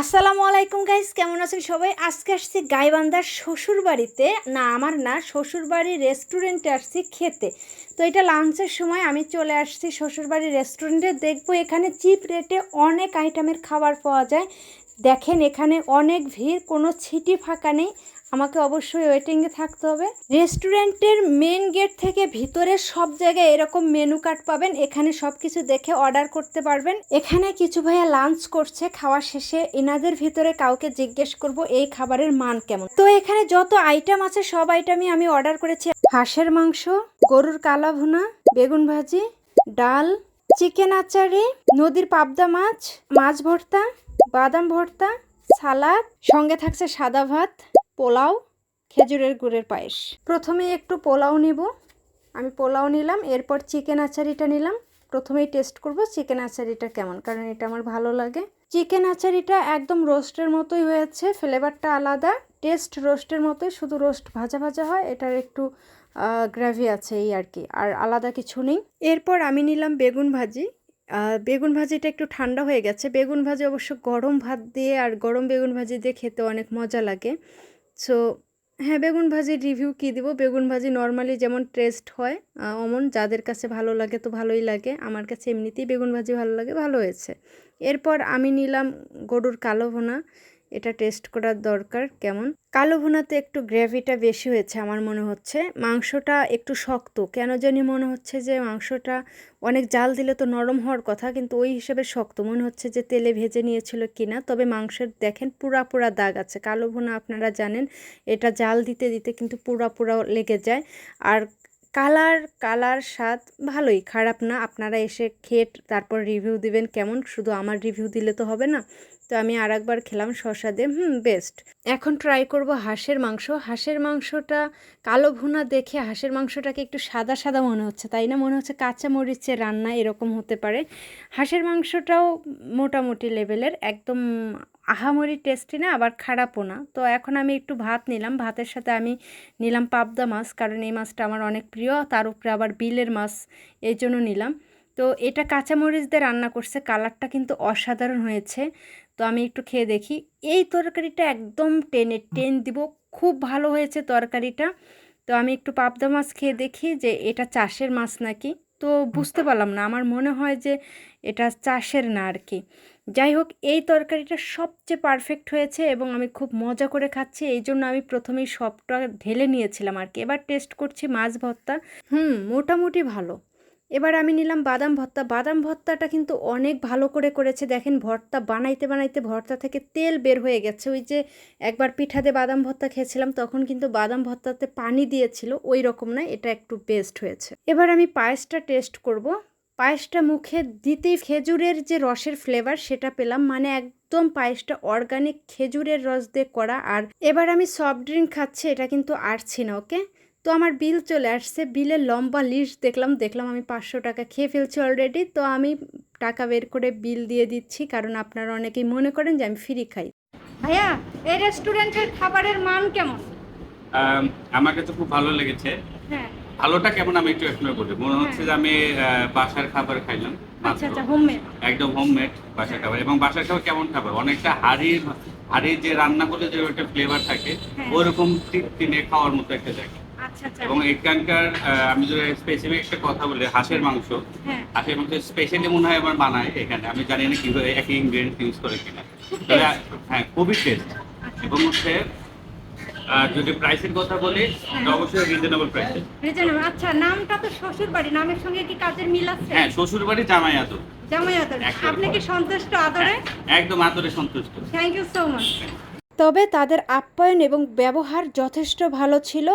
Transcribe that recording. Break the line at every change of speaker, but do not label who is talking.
আসসালামু আলাইকুম গাইস কেমন আছেন সবাই? আজকে আসছি গাইবান্ধার শ্বশুর বাড়িতে না, আমার না শ্বশুর বাড়ির রেস্টুরেন্টে আসছি খেতে। তো এটা লাঞ্চের সময় আমি চলে আসছি শ্বশুর বাড়ির রেস্টুরেন্টে দেখব এখানে চিপ রেটে অনেক আইটেমের খাবার পাওয়া যায়। দেখেন এখানে অনেক ভিড়, কোনো ছিটি ফাঁকা নেই। আমাকে অবশ্যই ওয়েটিংয়ে থাকতে হবে। রেস্টুরেন্টের মেন গেট থেকে ভিতরে সব জায়গায় এরকম মেনু কার্ড পাবেন। এখানে সব কিছু দেখে অর্ডার করতে পারবেন। এখানে কিছু ভাইয়া লাঞ্চ করছে, খাওয়া শেষে। এনাদের ভিতরে কাউকে জিজ্ঞেস করব, এই খাবারের মান কেমন? তো এখানে যত আইটেম আছে, সব আইটেমই আমি অর্ডার করেছি। হাঁসের মাংস, গরুর কালা ভুনা, বেগুন ভাজি, ডাল, চিকেন আচারি, নদীর পাবদা মাছ মাছ ভর্তা বাদাম ভর্তা, সালাদ, সঙ্গে থাকছে সাদা ভাত, পোলাও, খেজুরের গুড়ের পায়েস। প্রথমে একটু পোলাও নিব। আমি পোলাও নিলাম, এরপর চিকেন আচারিটা নিলাম। প্রথমেই টেস্ট করব চিকেন আচারিটা কেমন, কারণ এটা আমার ভালো লাগে। চিকেন আচারিটা একদম রোস্টের মতোই হয়েছে, ফ্লেভারটা আলাদা। টেস্ট রোস্টের মতোই, শুধু রোস্ট ভাজা ভাজা হয়, এটার একটু গ্রেভি আছে এই আর কি, আর আলাদা কিছু নেই। এরপর আমি নিলাম বেগুন ভাজি। বেগুন ভাজিটা একটু ঠান্ডা হয়ে গেছে। বেগুন ভাজি অবশ্য গরম ভাত দিয়ে আর গরম বেগুন ভাজি দিয়ে খেতে অনেক মজা লাগে। সো হ্যাঁ বেগুন ভাজির রিভিউ কী দিব? বেগুন ভাজি নর্মালি যেমন টেস্ট হয় অমন যাদের কাছে ভালো লাগে তো ভালোই লাগে। আমার কাছে এমনিতেই বেগুন ভাজি ভালো লাগে, ভালো হয়েছে। এরপর আমি নিলাম গরুর কালো ভুনা। এটা টেস্ট করার দরকার, কেমন? কালো ভুনাতে একটু গ্রেভিটা বেশি হয়েছে আমার মনে হচ্ছে। মাংসটা একটু শক্ত, কেন জানি মনে হচ্ছে যে মাংসটা অনেক জাল দিলে তো নরম হওয়ার কথা, কিন্তু ওই হিসেবে শক্ত। মনে হচ্ছে যে তেলে ভেজে নিয়েছিল কিনা, তবে মাংসের দেখেন পুরা পুরা দাগ আছে। কালো ভুনা আপনারা জানেন, এটা জাল দিতে দিতে কিন্তু পুরা পুরা লেগে যায়। আর কালার কালার স্বাদ ভালোই। খারাপ না, আপনারা এসে খেয়ে তারপর রিভিউ দিবেন কেমন? শুধু আমার রিভিউ দিলে তো হবে না। তো আমি আর একবার খেলাম শশা হুম বেস্ট এখন ট্রাই করব হাঁসের মাংস। হাঁসের মাংসটা, কালো ভুনা দেখে হাঁসের মাংসটাকে একটু সাদা সাদা মনে হচ্ছে, তাই না? মনে হচ্ছে কাঁচা মরিচের রান্না এরকম হতে পারে। হাঁসের মাংসটাও মোটামুটি লেভেলের একদম আহামরি টেস্টি না, আবার খারাপও না। তো এখন আমি একটু ভাত নিলাম। ভাতের সাথে আমি নিলাম পাবদা মাছ, কারণ এই মাছটা আমার অনেক প্রিয়। তার উপরে আবার বিলের মাছ, এই জন্য নিলাম। তো এটা কাঁচামরিচ দিয়ে রান্না করছে। কালারটা কিন্তু অসাধারণ হয়েছে। তো আমি একটু খেয়ে দেখি। এই তরকারিটা একদম টেনে, টেন দিব। খুব ভালো হয়েছে তরকারিটা। তো আমি একটু পাবদা মাছ খেয়ে দেখি যে এটা চাষের মাছ নাকি। তো বুঝতে পারলাম না। আমার মনে হয় যে এটা চাষের না আর কি যাই হোক, এই তরকারিটা সবচেয়ে পারফেক্ট হয়েছে এবং আমি খুব মজা করে খাচ্ছি। এই জন্য আমি প্রথমেই সবটা ঢেলে নিয়েছিলাম আর কি এবার টেস্ট করছি মাছ ভর্তা। হুম, মোটামুটি ভালো। এবার আমি নিলাম বাদাম ভর্তা। বাদাম ভর্তাটা কিন্তু অনেক ভালো করে করেছে। দেখেন ভর্তা বানাইতে বানাইতে ভর্তা থেকে তেল বের হয়ে গেছে। ওই যে একবার পিঠাতে বাদাম ভর্তা খেয়েছিলাম, তখন কিন্তু বাদাম ভর্তাতে পানি দিয়েছিল। ওই রকম না, এটা একটু বেস্ট হয়েছে। এবার আমি পায়েসটা টেস্ট করব। পায়েসটা মুখে দিতেই খেজুরের যে রসের ফ্লেভার সেটা পেলাম। মানে একদম পায়েসটা অর্গানিক খেজুরের রস দিয়ে করা। আর এবার আমি সফট ড্রিঙ্ক খাচ্ছি, এটা কিন্তু আরছি না ওকে তো আমার বিল চলে আসছে। বিলের লম্বা লিস্ট দেখলাম দেখলাম আমি পাঁচশো টাকা খেয়ে ফেলছি অলরেডি তো আমি টাকা বের করে বিল দিয়ে দিচ্ছি কারণ আপনারা অনেকেই মনে করেন যে আমি ফ্রি খাই। ভাইয়া এই রেস্টুরেন্টের খাবারের মান কেমন?
আম, আমার কাছে খুব ভালো লেগেছে।
হ্যাঁ।
ভালোটা কেমন আমি একটু এক্সপ্লেন করি মনে হচ্ছে যে আমি বাসার খাবার খাইলাম
আচ্ছা আচ্ছা হোমমেড
একদম হোমমেড বাসার খাবার। এবং বাসার খাবার কেমন খাবার? অনেকটা হাড়ির হাড়ির যে রান্না করলে যে একটা ফ্লেভার থাকে
হ্যাঁ।
ওরকম টিনে খাওয়ার মতো একটা জায়গা। এবং এখানকার আহ, আমি যদি স্পেসিফিক একটা কথা বলি হাঁসের মাংস
হ্যাঁ।
হাঁসের মাংস স্পেশালি মনে হয় আমার বানায় এখানে। আমি জানি না কীভাবে একই ইনগ্রেডিয়েন্ট ইউজ করে কিনা। তবে, হ্যাঁ খুবই টেস্ট
আচ্ছা।
এবং হচ্ছে যদি প্রাইসের কথা বলি
হ্যাঁ।
অবশ্যই রিজনেবল প্রাইসে
রিজনেবল আচ্ছা নামটা তো শ্বশুর বাড়ি নামের সঙ্গে কি কাজের মিল আছে?
হ্যাঁ শ্বশুর বাড়ি জামাই আদর
জামাই আদর আপনি কি সন্তুষ্ট আদরে?
একদম আদরে সন্তুষ্ট।
থ্যাংক ইউ সো মাচ তবে তাদের আপ্যায়ন এবং ব্যবহার যথেষ্ট ভালো ছিল।